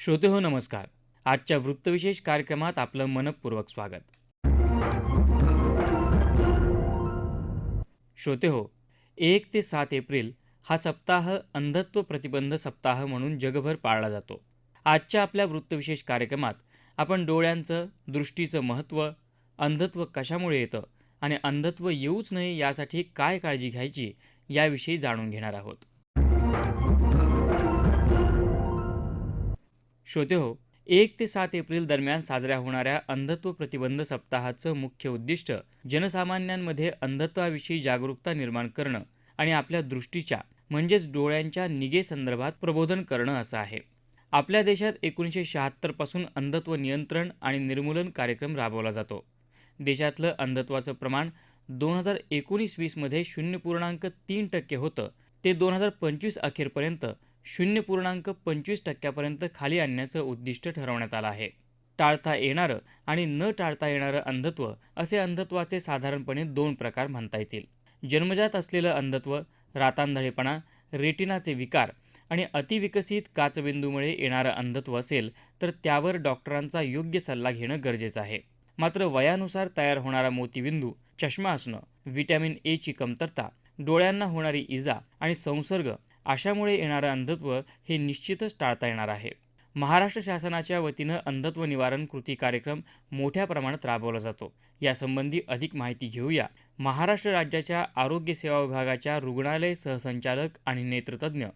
श्रोते हो नमस्कार. आजच्या वृत्तविशेष कार्यक्रमात आपलं मनपूर्वक स्वागत. श्रोते हो एक ते सात एप्रिल हा सप्ताह अंधत्व प्रतिबंध सप्ताह म्हणून जगभर पाळला जातो. आजच्या आपल्या वृत्तविशेष कार्यक्रमात आपण डोळ्यांचं दृष्टीचं महत्त्व अंधत्व कशामुळे येतं आणि अंधत्व येऊच नये यासाठी काय काळजी घ्यायची याविषयी जाणून घेणार आहोत. श्रोते हो. एक ते सात एप्रिल दरम्यान साजऱ्या होणाऱ्या अंधत्व प्रतिबंध सप्ताहाचं मुख्य उद्दिष्ट जनसामान्यांमध्ये अंधत्वाविषयी जागरूकता निर्माण करणं आणि आपल्या दृष्टीच्या म्हणजेच डोळ्यांच्या निगेसंदर्भात प्रबोधन करणं असं आहे. आपल्या देशात एकोणीसशे शहात्तरपासून अंधत्व नियंत्रण आणि निर्मूलन कार्यक्रम राबवला जातो. देशातलं अंधत्वाचं प्रमाण दोन हजार एकोणीस वीसमध्ये शून्य पूर्णांक तीन टक्के होतं. ते दोन हजार पंचवीस अखेरपर्यंत शून्य पूर्णांक पंचवीस टक्क्यापर्यंत खाली आणण्याचं उद्दिष्ट ठरवण्यात आलं आहे. टाळता येणारं आणि न टाळता येणारं अंधत्व असे अंधत्वाचे साधारणपणे दोन प्रकार म्हणता येतील. जन्मजात असलेलं अंधत्व रातांधळेपणा रेटिनाचे विकार आणि अतिविकसित काचबिंदूमुळे येणारं अंधत्व असेल तर त्यावर डॉक्टरांचा योग्य सल्ला घेणं गरजेचं आहे. मात्र वयानुसार तयार होणारा मोतीबिंदू चष्मा असणं व्हिटॅमिन एची कमतरता डोळ्यांना होणारी इजा आणि संसर्ग अशामुळे येणारं अंधत्व हे निश्चितच टाळता येणार आहे. महाराष्ट्र शासनाच्या वतीनं अंधत्व निवारण कृती कार्यक्रम मोठ्या प्रमाणात राबवला जातो. यासंबंधी अधिक माहिती घेऊया. महाराष्ट्र राज्याच्या आरोग्य सेवा विभागाच्या रुग्णालय सहसंचालक आणि नेत्रतज्ज्ञ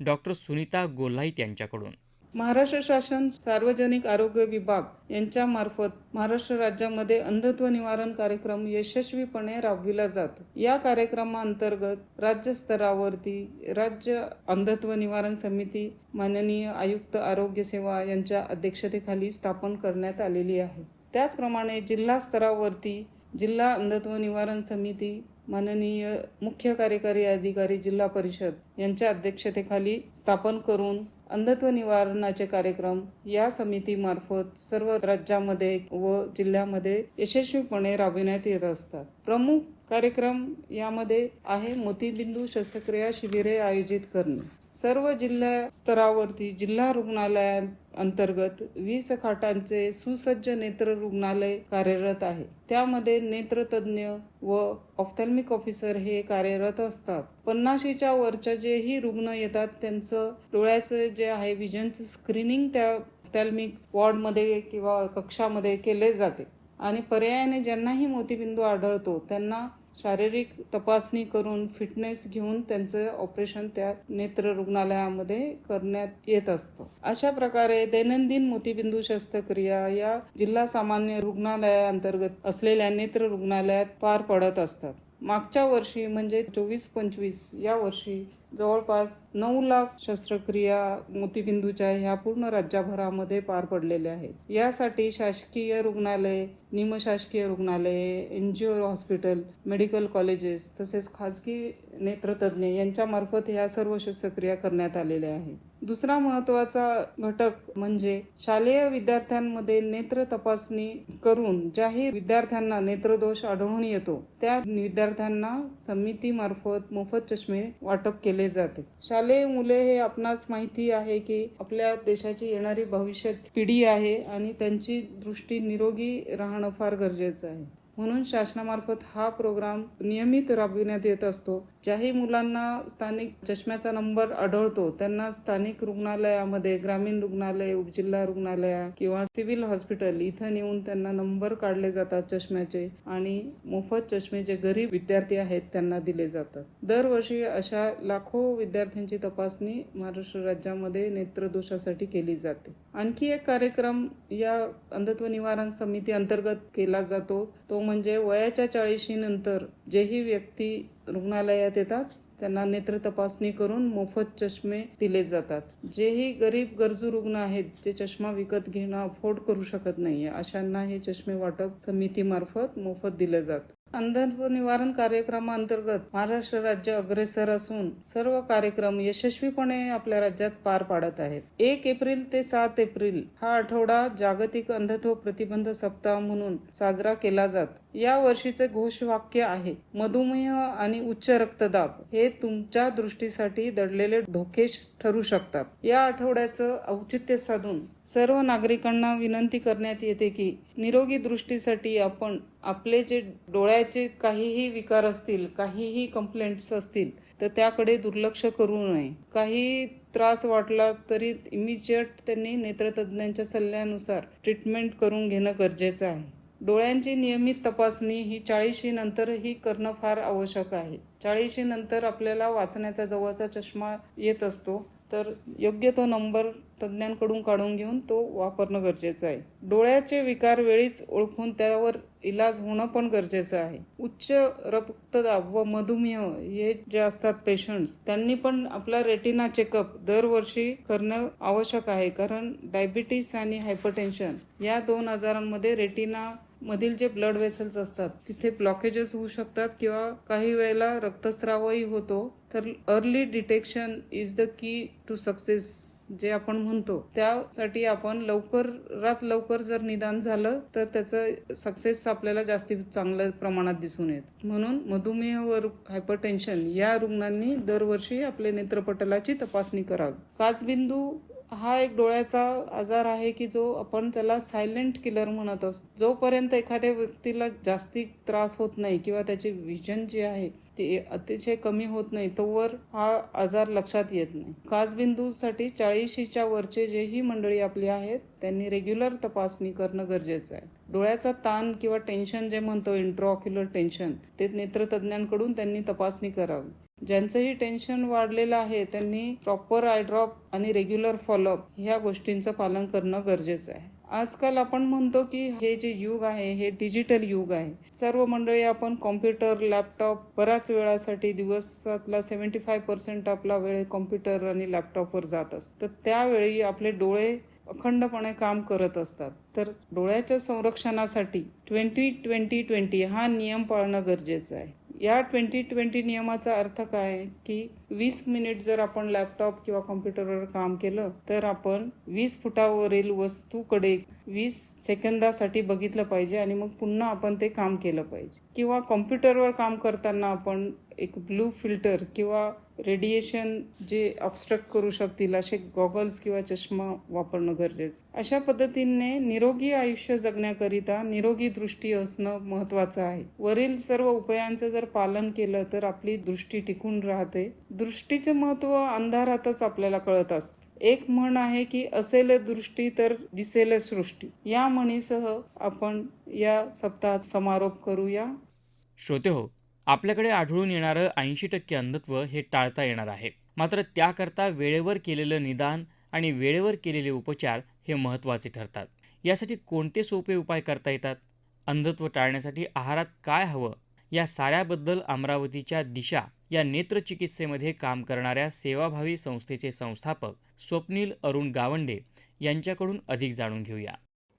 डॉक्टर सुनीता गोल्हाईत यांच्याकडून. महाराष्ट्र शासन सार्वजनिक आरोग्य विभाग यांच्यामार्फत महाराष्ट्र राज्यामध्ये अंधत्व निवारण कार्यक्रम यशस्वीपणे राबविला जातो. या कार्यक्रमाअंतर्गत राज्यस्तरावरती राज्य अंधत्व निवारण समिती माननीय आयुक्त आरोग्य सेवा यांच्या अध्यक्षतेखाली स्थापन करण्यात आलेली आहे. त्याचप्रमाणे जिल्हा स्तरावरती जिल्हा अंधत्व निवारण समिती माननीय मुख्य कार्यकारी अधिकारी जिल्हा परिषद यांच्या अध्यक्षतेखाली स्थापन करून अंधत्व निवारणाचे कार्यक्रम या समितीमार्फत सर्व राज्यामध्ये व जिल्ह्यामध्ये यशस्वीपणे राबविण्यात येत असतात. प्रमुख कार्यक्रम यामध्ये आहे मोतीबिंदू शस्त्रक्रिया शिबिरे आयोजित करणे. सर्व जिल्हा स्तरावरती जिल्हा रुग्णालयांतर्गत वीस खाटांचे सुसज्ज नेत्र रुग्णालय कार्यरत आहे. त्यामध्ये नेत्रतज्ञ व ऑफ्थॅल्मिक ऑफिसर हे कार्यरत असतात. पन्नाशीच्या वरच्या जेही रुग्ण येतात त्यांचं डोळ्याचं जे आहे विजनचं स्क्रीनिंग त्या ऑफ्थॅल्मिक वॉर्डमध्ये किंवा कक्षामध्ये केले जाते. आणि पर्यायाने ज्यांनाही मोतीबिंदू आढळतो त्यांना शारीरिक तपासणी करून फिटनेस घेऊन त्यांचं ऑपरेशन त्या नेत्र रुग्णालयामध्ये करण्यात येत असतं. अशा प्रकारे दैनंदिन मोतीबिंदू शस्त्रक्रिया या जिल्हा सामान्य रुग्णालयाअंतर्गत असलेल्या नेत्र रुग्णालयात पार पडत असतात. मागच्या वर्षी म्हणजे चोवीस पंचवीस या वर्षी जवळपास नऊ लाख शस्त्रक्रिया मोतीबिंदूच्या ह्या पूर्ण राज्यभरामध्ये पार पडलेल्या आहेत. यासाठी शासकीय रुग्णालय निमशासकीय रुग्णालय N G O hospital medical colleges तसेच खाजगी नेत्रतज्ज्ञ यांच्यामार्फत ह्या सर्व शस्त्रक्रिया करण्यात आलेल्या आहेत. दुसरा महत्त्वाचा घटक म्हणजे शालेय विद्यार्थ्यांमध्ये नेत्र तपासणी करून ज्याही विद्यार्थ्यांना नेत्रदोष आढळून येतो त्या विद्यार्थ्यांना समितीमार्फत मोफत चष्मे वाटप केले जाते. शालेय मुले हे आपणास माहिती आहे की आपल्या देशाची येणारी भविष्य पिढी आहे आणि त्यांची दृष्टी निरोगी राहणं फार गरजेचं आहे. म्हणून शासनामार्फत हा प्रोग्राम नियमित राबविण्यात येत असतो. ज्याही मुलांना स्थानिक चष्म्याचा नंबर आढळतो त्यांना स्थानिक रुग्णालयामध्ये ग्रामीण रुग्णालय उपजिल्हा रुग्णालय किंवा सिव्हिल हॉस्पिटल इथं नेऊन त्यांना नंबर काढले जातात चष्म्याचे आणि मोफत चष्मे जे गरीब विद्यार्थी आहेत त्यांना दिले जातात. दरवर्षी अशा लाखो विद्यार्थ्यांची तपासणी महाराष्ट्र राज्यामध्ये नेत्रदोषासाठी केली जाते. आणखी एक कार्यक्रम या अंधत्व निवारण समिती अंतर्गत केला जातो. तो म्हणजे वयाच्या चाळीशी नंतर जेही व्यक्ती रुग्णालयात येतात. त्यांना नेत्र तपासणी करून मोफत चष्मे दिले जातात. जेही गरीब गरजू रुग्ण आहेत जे चष्मा विकत घेणं अफोर्ड करू शकत नाही अशांना हे चष्मे वाटप समितीमार्फत मोफत दिले जात. अंधत्व निवारण कार्यक्रमाअंतर्गत महाराष्ट्र राज्य अग्रेसर असून सर्व कार्यक्रम यशस्वीपणे आपल्या राज्यात पार पाडत आहेत. एक एप्रिल ते सात एप्रिल हा आठवडा जागतिक अंधत्व प्रतिबंध सप्ताह म्हणून साजरा केला जात. या वर्षीचे घोषवाक्य आहे मधुमेह आणि उच्च रक्तदाब हे तुमच्या दृष्टीसाठी दडलेले धोके ठरू शकतात. या आठवड्याचं औचित्य साधून सर्व नागरिकांना विनंती करण्यात येते की निरोगी दृष्टीसाठी आपण आपले जे डोळ्याचे काहीही विकार असतील काहीही कंप्लेंट्स असतील तर त्याकडे दुर्लक्ष करू नये. काही त्रास वाटला तरी इमिजिएट त्यांनी नेत्रतज्ञांच्या सल्ल्यानुसार ट्रीटमेंट करून घेणं गरजेचं आहे. डोळ्यांची नियमित तपासणी ही चाळीशी नंतरही करणं फार आवश्यक आहे. चाळीशी नंतर आपल्याला वाचण्याचा जवळचा चष्मा येत असतो. तर योग्य तो नंबर तज्ज्ञांकडून काढून घेऊन तो वापरणं गरजेचं आहे. डोळ्याचे विकार वेळीच ओळखून त्यावर इलाज होणं पण गरजेचं आहे. उच्च रक्तदाब व मधुमेह हे जे असतात पेशंट्स त्यांनी पण आपला रेटिना चेकअप दरवर्षी करणं आवश्यक आहे. कारण डायबिटीस आणि हायपरटेन्शन या दोन आजारांमध्ये रेटिना मधील जे ब्लड वेसल्स असतात तिथे ब्लॉकेजेस होऊ शकतात किंवा काही वेळेला रक्तस्रावही होतो. तर early detection is the key to success जे आपण म्हणतो. त्यासाठी आपण लवकरात लवकर जर निदान झालं तर त्याचं सक्सेस आपल्याला जास्ती चांगल्या प्रमाणात दिसून येत. म्हणून मधुमेह व हायपरटेन्शन या रुग्णांनी दरवर्षी आपले नेत्रपटलाची तपासणी करावी. काचबिंदू हा एक डोळ्याचा आजार आहे की जो आपण त्याला सायलेंट किलर म्हणत असतो. जोपर्यंत एखाद्या व्यक्तीला जास्ती त्रास होत नाही किंवा त्याचे विजन जे आहे ते अतिशय कमी होत नाही तोवर हा आजार लक्षात येत नाही. काचबिंदूसाठी चाळीशीच्या वरचे जेही मंडळी आपली आहेत त्यांनी रेग्युलर तपासणी करणं गरजेचं आहे. डोळ्याचा ताण किंवा टेन्शन जे म्हणतो इंट्रॉक्युलर टेन्शन ते नेत्रतज्ञांकडून त्यांनी तपासणी करावी. ज्यांचंही टेन्शन वाढलेलं आहे त्यांनी प्रॉपर आयड्रॉप आणि रेग्युलर फॉलोअप ह्या गोष्टींचं पालन करणं गरजेचं आहे. आजकाल आपण म्हणतो की हे जे युग आहे हे डिजिटल युग आहे. सर्व मंडळी आपण कॉम्प्युटर लॅपटॉप बऱ्याच वेळासाठी दिवसातला सेव्हन्टी फाय पर्सेंट आपला वेळ कॉम्प्युटर आणि लॅपटॉपवर जात असतो. तर त्यावेळी आपले डोळे अखंडपणे काम करत असतात. तर डोळ्याच्या संरक्षणासाठी ट्वेंटी ट्वेंटी ट्वेंटी हा नियम पाळणं गरजेचं आहे. या ट्वेंटी ट्वेंटी नियमाचा अर्थ काय? की वीस मिनिट जर आपण लॅपटॉप किंवा कॉम्प्युटरवर काम केलं तर आपण वीस फुटावरील वस्तूकडे वीस सेकंदासाठी बघितलं पाहिजे आणि मग पुन्हा आपण ते काम केलं पाहिजे. किंवा कॉम्प्युटरवर काम करताना आपण एक ब्लू फिल्टर किंवा रेडिएशन जे ऑबस्ट्रक्ट करू शकतील असे गॉगल्स किंवा चष्मा वापरणं गरजेचं. अशा पद्धतीने निरोगी आयुष्य जगण्याकरिता निरोगी दृष्टी असणं महत्वाचं आहे. वरील सर्व उपायांचं जर पालन केलं तर आपली दृष्टी टिकून राहते. दृष्टीचे महत्त्व अंधारातच आपल्याला कळत असतं. एक म्हण आहे की असेल दृष्टी तर दिसेल सृष्टी. या म्हणीसह आपण या सप्ताहात समारोप करूया. श्रोते हो आपल्याकडे आढळून येणारं ऐंशी टक्के अंधत्व हे टाळता येणार आहे. मात्र त्याकरता वेळेवर केलेलं निदान आणि वेळेवर केलेले उपचार हे महत्त्वाचे ठरतात. यासाठी कोणते सोपे उपाय करता येतात? अंधत्व टाळण्यासाठी आहारात काय हवं? या साऱ्याबद्दल अमरावतीच्या दिशा या नेत्रचिकित्सेमध्ये काम करणाऱ्या सेवाभावी संस्थेचे संस्थापक स्वप्नील अरुण गावंडे यांच्याकडून अधिक जाणून घेऊया.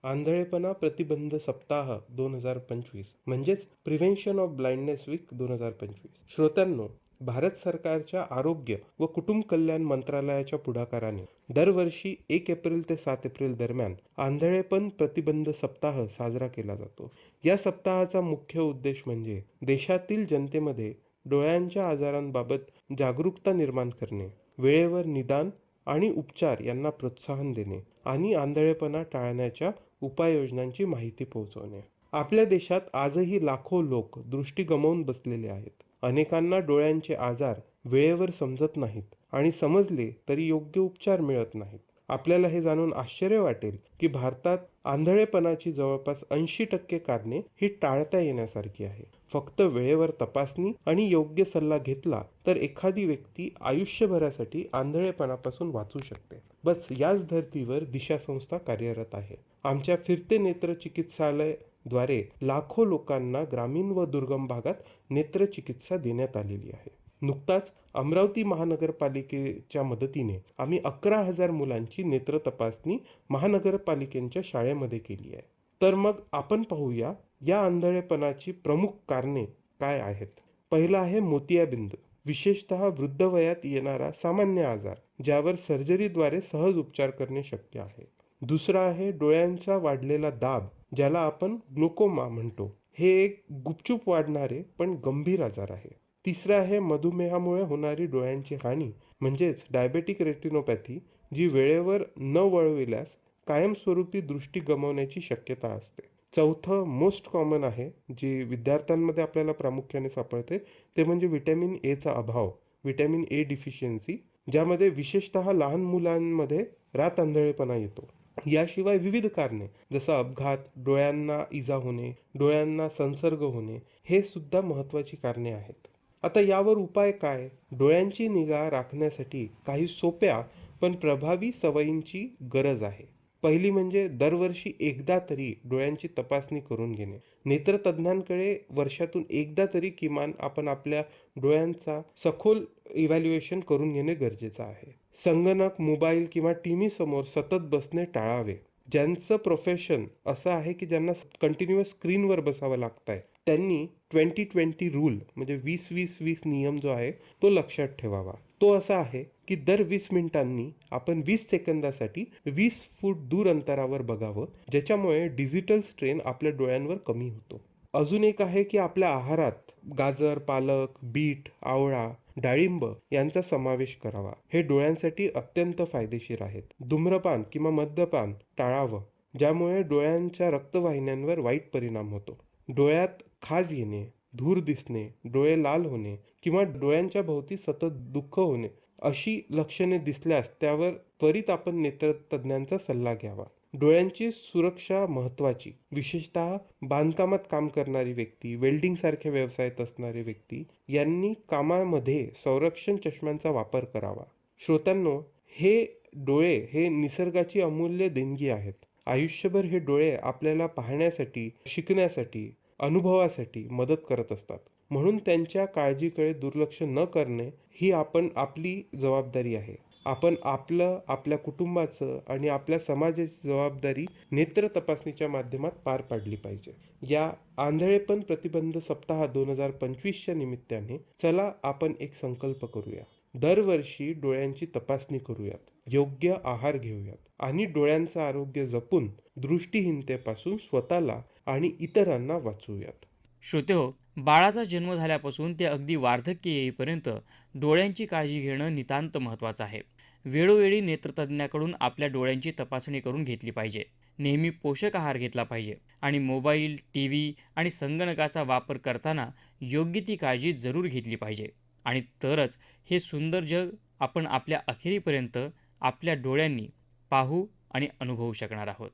आंधळेपणा प्रतिबंध सप्ताह दोन हजार पंचवीस म्हणजेच प्रिव्हेन्शन ऑफ ब्लाइंडनेस वीक दोन हजार पंचवीस. श्रोत्यांनो भारत सरकारच्या आरोग्य व कुटुंब कल्याण मंत्रालयाच्या पुढाकाराने दरवर्षी एक एप्रिल ते सात एप्रिल दरम्यान आंधळेपण प्रतिबंध सप्ताह साजरा केला जातो. या सप्ताहाचा मुख्य उद्देश म्हणजे देशातील जनतेमध्ये डोळ्यांच्या आजारांबाबत जागरूकता निर्माण करणे वेळेवर निदान आणि उपचार यांना प्रोत्साहन देणे आणि आंधळेपणा टाळण्याच्या उपाययोजनांची माहिती पोहोचवणे. आपल्या देशात आजही लाखो लोक दृष्टी गमावून बसलेले आहेत. अनेकांना डोळ्यांचे आजार वेळेवर समजत नाहीत आणि समजले तरी योग्य उपचार मिळत नाहीत. आपल्याला हे जाणून आश्चर्य वाटेल की भारतात आंधळेपणाची जवळपास ऐंशी टक्के कारणे ही टाळता येण्यासारखी आहे. फक्त वेळेवर तपासणी आणि योग्य सल्ला घेतला तर एखादी व्यक्ती आयुष्यभरासाठी आंधळेपणापासून वाचू शकते. बस याच धर्तीवर दिशा संस्था कार्यरत आहे. आमच्या फिरते नेत्र चिकित्सालयद्वारे लाखो लोकांना ग्रामीण व दुर्गम भागात नेत्रचिकित्सा देण्यात आलेली आहे. नुकताच अमरावती महानगरपालिकेच्या मदतीने आम्ही अकरा हजार मुलांची नेत्र तपासणी महानगरपालिकेच्या शाळेमध्ये केली आहे. तर मग आपण पाहूया या आंधळेपणाची प्रमुख कारणे काय आहेत. पहिला आहे मोतियाबिंदू. विशेषतः वृद्ध वयात येणारा सामान्य आजार ज्यावर सर्जरीद्वारे सहज उपचार करणे शक्य आहे. दुसरा आहे डोळ्यांचा वाढलेला दाब ज्याला आपण ग्लुकोमा म्हणतो. हे एक गुपचूप वाढणारे पण गंभीर आजार आहे. तिसरं आहे मधुमेहामुळे होणारी डोळ्यांची हानी म्हणजेच डायबेटिक रेटिनोपॅथी जी वेळेवर न वळविल्यास कायमस्वरूपी दृष्टी गमावण्याची शक्यता असते. चौथं मोस्ट कॉमन आहे जी विद्यार्थ्यांमध्ये आपल्याला प्रामुख्याने सापडते ते म्हणजे व्हिटॅमिन एचा अभाव व्हिटॅमिन ए डिफिशियन्सी ज्यामध्ये विशेषतः लहान मुलांमध्ये रात आंधळेपणा येतो. याशिवाय विविध कारणे जसं अपघात डोळ्यांना इजा होणे डोळ्यांना संसर्ग होणे हे सुद्धा महत्त्वाची कारणे आहेत. आता यावर उपाय काय? डोळ्यांची निगा राखण्यासाठी काही सोप्या पण प्रभावी सवयींची गरज आहे. पहिली म्हणजे दरवर्षी एकदा तरी डोळ्यांची तपासणी करून घेणे. नेत्रतज्ञांकडे वर्षातून एकदा तरी किमान आपण आपल्या डोळ्यांचा सखोल इव्हॅल्युएशन करून घेणे गरजेचं आहे. संगणक मोबाईल किंवा टी व्ही समोर सतत बसणे टाळावे. ज्यांचं प्रोफेशन असं आहे की ज्यांना कंटिन्युअस स्क्रीनवर बसावं लागतंय त्यांनी ट्वेंटी ट्वेंटी रूल म्हणजे वीस वीस वीस नियम जो आहे तो लक्षात ठेवावा. तो असा आहे की दर वीस मिनिटांनी आपण वीस सेकंदासाठी वीस फूट दूर अंतरावर बघावं ज्याच्यामुळे डिजिटल स्ट्रेन आपल्या डोळ्यांवर कमी होतो. अजून एक आहे की आपल्या आहारात गाजर पालक बीट आवळा डाळिंब यांचा समावेश करावा. हे डोळ्यांसाठी अत्यंत फायदेशीर आहेत. धूम्रपान किंवा मद्यपान टाळावं ज्यामुळे डोळ्यांच्या रक्तवाहिन्यांवर वाईट परिणाम होतो. डोळ्यात खाज येणे धूर दिसणे डोळे लाल होणे किंवा डोळ्यांच्या भोवती सतत दुःख होणे अशी लक्षणे दिसल्यास त्यावर त्वरित आपण नेत्रतज्ञांचा सल्ला घ्यावा. डोळ्यांची सुरक्षा महत्त्वाची. विशेषतः बांधकामात काम करणारी व्यक्ती वेल्डिंग सारख्या व्यवसायात असणारी व्यक्ती यांनी कामामध्ये संरक्षण चष्म्यांचा वापर करावा. श्रोत्यांनो हे डोळे हे निसर्गाची अमूल्य देणगी आहेत. आयुष्यभर हे डोळे आपल्याला पाहण्यासाठी शिकण्यासाठी अनुभवासाठी मदत करत असतात. म्हणून त्यांच्या काळजीकडे दुर्लक्ष न करणे ही आपण आपली जबाबदारी आहे. आपण आपलं आपल्या कुटुंबाचं आणि आपल्या समाजाची जबाबदारी नेत्र तपासणीच्या माध्यमात पार पाडली पाहिजे. या आंधळेपण प्रतिबंध सप्ताह दोन हजार पंचवीसच्या निमित्ताने चला आपण एक संकल्प करूया. दरवर्षी डोळ्यांची तपासणी करूयात. योग्य आहार घेऊयात. आणि डोळ्यांचं आरोग्य जपून दृष्टीहीनतेपासून स्वतःला आणि इतरांना वाचवूयात. श्रोते हो बाळाचा जन्म झाल्यापासून ते अगदी वार्धक्य येईपर्यंत डोळ्यांची काळजी घेणं नितांत महत्त्वाचं आहे. वेळोवेळी नेत्रतज्ञाकडून आपल्या डोळ्यांची तपासणी करून घेतली पाहिजे. नेहमी पोषक आहार घेतला पाहिजे. आणि मोबाईल टी व्ही आणि संगणकाचा वापर करताना योग्य ती काळजी जरूर घेतली पाहिजे. आणि तरच हे सुंदर जग आपण आपल्या अखेरीपर्यंत आपल्या डोळ्यांनी पाहू आणि अनुभवू शकणार आहोत.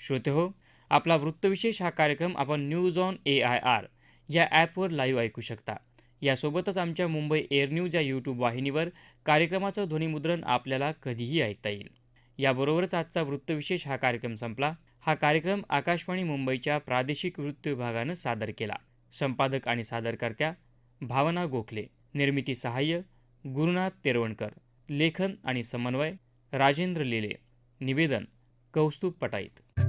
श्रोते हो आपला वृत्तविशेष हा कार्यक्रम आपण news on A I R या ॲपवर लाईव्ह ऐकू शकता. यासोबतच आमच्या मुंबई एअर न्यूज या यूट्यूब वाहिनीवर कार्यक्रमाचं ध्वनिमुद्रण आपल्याला कधीही ऐकता येईल. याबरोबरच आजचा वृत्तविशेष हा कार्यक्रम संपला. हा कार्यक्रम आकाशवाणी मुंबईच्या प्रादेशिक वृत्त विभागानं सादर केला. संपादक आणि सादरकर्त्या भावना गोखले. निर्मिती सहाय्य गुरुनाथ तेरवणकर. लेखन आणि समन्वय राजेंद्र लिले. निवेदन कौस्तुभ पटाईत.